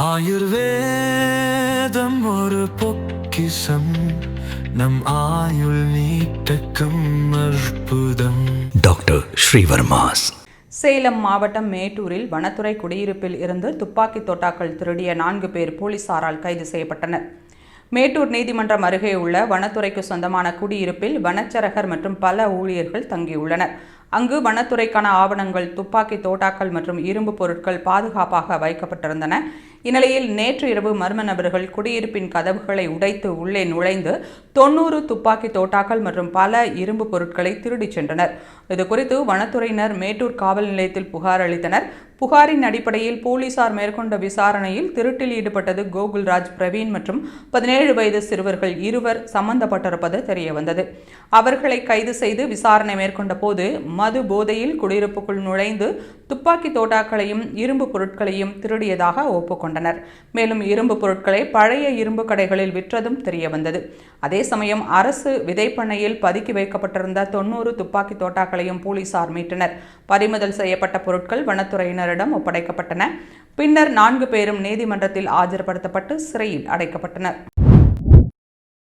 ஆயுர்வேதம் ஒரு பொக்கிசம் நம் ஆயுள் நீட்டக்கும் அற்புதம். டாக்டர் ஸ்ரீவர்மாஸ். சேலம் மாவட்டம் மேட்டூரில் வனத்துறை குடியிருப்பில் இருந்து துப்பாக்கி தோட்டாக்கள் திருடிய நான்கு பேர் போலீசாரால் கைது செய்யப்பட்டனர். மேட்டூர் நீதிமன்றம் அருகே உள்ள வனத்துறைக்கு சொந்தமான குடியிருப்பில் வனச்சரகர் மற்றும் பல ஊழியர்கள் தங்கியுள்ளனர். அங்கு வனத்துறைக்கான ஆவணங்கள் துப்பாக்கி தோட்டாக்கள் மற்றும் இரும்பு பொருட்கள் பாதுகாப்பாக வைக்கப்பட்டிருந்தன. இந்நிலையில் நேற்று இரவு மர்ம நபர்கள் குடியிருப்பின் கதவுகளை உடைத்து உள்ளே நுழைந்து தொன்னூறு துப்பாக்கி தோட்டாக்கள் மற்றும் பல இரும்பு பொருட்களை திருடிச் சென்றனர். இதுகுறித்து வனத்துறையினர் மேட்டூர் காவல் நிலையத்தில் புகார் அளித்தனர். புகாரின் அடிப்படையில் போலீசார் மேற்கொண்ட விசாரணையில் திருட்டில் ஈடுபட்டது கோகுல்ராஜ் பிரவீன் மற்றும் பதினேழு வயது சிறுவர்கள் இருவர் சம்பந்தப்பட்டிருப்பது தெரியவந்தது. அவர்களை கைது செய்து விசாரணை மேற்கொண்ட போது மது போதையில் குடியிருப்புக்குள் நுழைந்து துப்பாக்கி தோட்டாக்களையும் இரும்பு பொருட்களையும் திருடியதாக ஒப்புக்கொண்டனர் மேலும் இரும்பு பொருட்களை பழைய இரும்பு கடைகளில் விற்றதும் தெரியவந்தது அதே சமயம் அரசு விதைப்பண்ணையில் பதுக்கி வைக்கப்பட்டிருந்த தொன்னூறு துப்பாக்கி தோட்டாக்களையும் போலீசார் மீட்டனர். பறிமுதல் செய்யப்பட்ட பொருட்கள் வனத்துறையினரிடம் ஒப்படைக்கப்பட்டன. பின்னர் நான்கு பேரும் நீதிமன்றத்தில் ஆஜர்படுத்தப்பட்டு சிறையில் அடைக்கப்பட்டனர்.